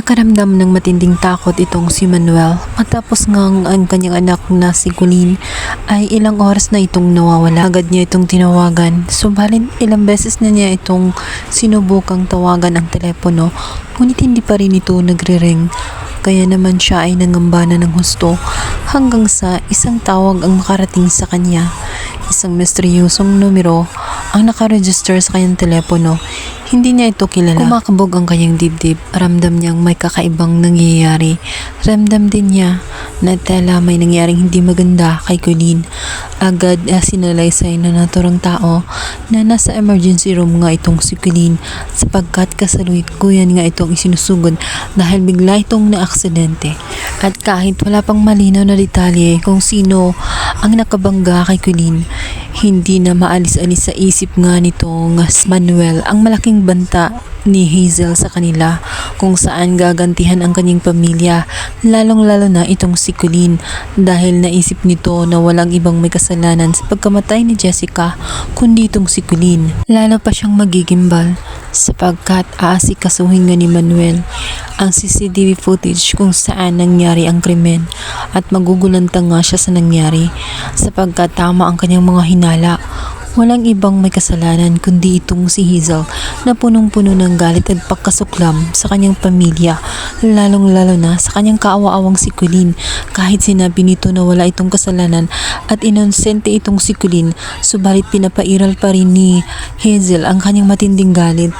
Nakaramdam ng matinding takot itong si Manuel matapos ngang ang kanyang anak na si Colleen ay ilang oras na itong nawawala. Agad niya itong tinawagan. Subalit ilang beses na niya itong sinubukang tawagan ang telepono ngunit hindi pa rin ito nagre-ring. Kaya naman siya ay nangamba na ng husto hanggang sa isang tawag ang makarating sa kanya. Isang misteryosong numero ang nakaregister sa kanyang telepono. Hindi niya ito kilala. Kumakabog ang kanyang dibdib. Ramdam niyang may kakaibang nangyayari. Ramdam din niya na tela may nangyaring hindi maganda kay Colleen. Agad uh, sinalaysay na naturang tao na nasa emergency room nga itong si Colleen sapagkat kasalukuyan nga itong isinusugod dahil bigla itong naaksidente. At kahit wala pang malinaw na detalye kung sino ang nakabangga kay Colleen, hindi na maalis-alis sa isip nga nitong Manuel ang malaking banta ni Hazel sa kanila kung saan gagantihan ang kanyang pamilya lalong lalo na itong si Colleen dahil naisip nito na walang ibang may kasalanan sa pagkamatay ni Jessica kundi itong si Colleen. Lalo pa siyang magigimbal sapagkat aasikasuhin nga ni Manuel ang CCTV footage kung saan nangyari ang krimen at magugulanta nga siya sa nangyari. Sapagkat tama ang kanyang mga hinala. Walang ibang may kasalanan kundi itong si Hazel na punong-puno ng galit at pagkasuklam sa kanyang pamilya, lalong-lalo na sa kanyang kaawa-awang si Colleen. Kahit sinabi nito na wala itong kasalanan at inonsente itong si Colleen subalit pinapairal pa rin ni Hazel ang kanyang matinding galit.